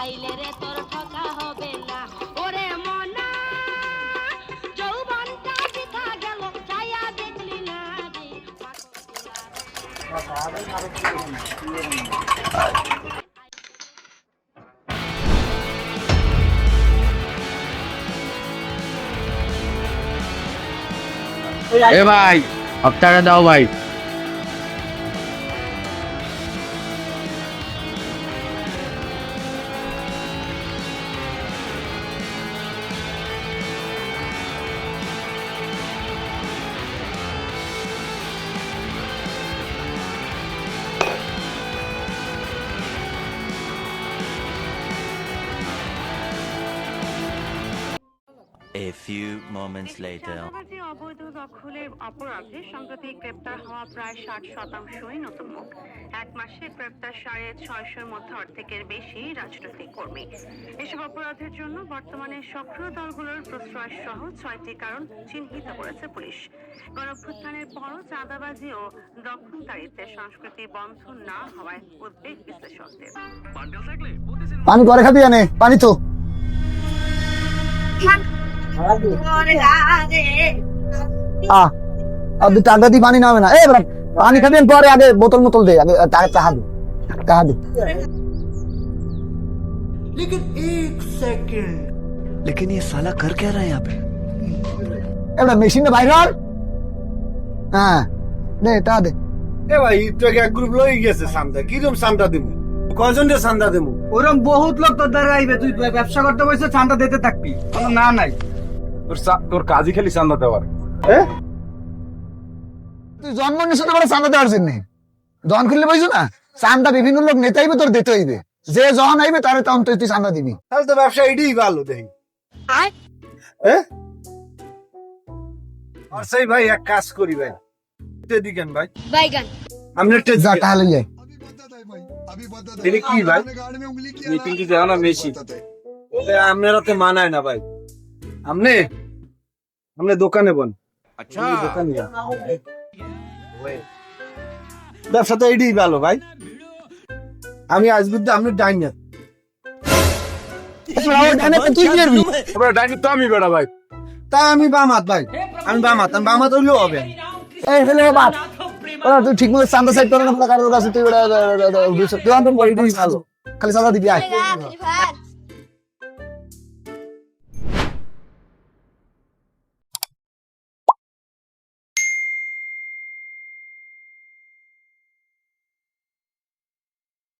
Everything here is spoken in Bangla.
আইলে রে তোর ঠকা হবে না। ওরে ভাই হপ্তাটা দাও ভাই। A few moments later. অবৈধ দখলের অপরাধে সম্প্রতি গ্রেপ্তার হওয়া প্রায় ষাট শতাংশই নতুন মুখ এক মাসে গ্রেপ্তার সাড়ে ছয়শোর মধ্যে অর্ধেকের বেশি রাজনৈতিক কর্মী। এসব অপরাধের জন্য বর্তমানে সক্রিয় দলগুলোর প্রশ্রয় সহ ছয়টি কারণ চিহ্নিত করেছে পুলিশ। গণভ্যুত্থানের পরও চাঁদাবাজি ও দখলকারীতে সংস্কৃতি বন্ধ না হওয়ায় উদ্বেগ বিশ্লেষকদের। পানি পরে খাবি আনে পানি তো। আহ আর দু টাকা দিয়ে পানি নামে না এ বেটা, পানি খাবি আমি পরে আগে বোতল মোতল দে আগে টাকা চাহা দে চাহা দে लेकिन ये साला कर क्या रहा है यहाँ पे এবার মেশিনে বাইর হর হ্যাঁ দে টাকা দে এ ভাই তোকে এক গ্রুপ লই গেছে সান্দা কিরম সান্দা দিমু কজন রে সান্দা দিমু ওরম বহুত লোক তোর দ্বারা আইবে তুই ব্যবসা করতে বসে চান্দা দিতে থাকবি কোনো না নাই তোর তোর কাজই খালি সান্দা দেওয়ার তুই জন্ম নিশ্চিত করে চান্দা দেওয়ার জন্য। জন খুললে বইছো না? চান্দা বিভিন্ন লোক নেতা হইবে তোর দিতে হইবে। যে জন আইবে তারে তখন তুই তুই চান্দা দিবি। তাহলে তো ব্যবসা এটাই ভালো দেখি। আর সেই ভাই এক কাজ করি ভাই। দিকেন ভাই। বাইগান আমরা যা টাকা লই কি ভাই? মিটিং কি যাও না মেশি বলে আপনারা তো মানায় না ভাই। আমনে আমনে দোকানে বন আচ্ছা দোকানে। ব্যবসা তো এটাই ভালো ভাই আমি আজ বুদ্ধি আপনি ডাইনার আমি বেড়া ভাই তা আমি বামাত ভাই আমি বামাত আমি বামাত হইলেও হবে এই ফেলে বাদ ওরা তুই ঠিক মতো চান্দা সাইড করে না কারোর কাছে তুই ওটা তুই ভালো খালি চান্দা দিবি আয়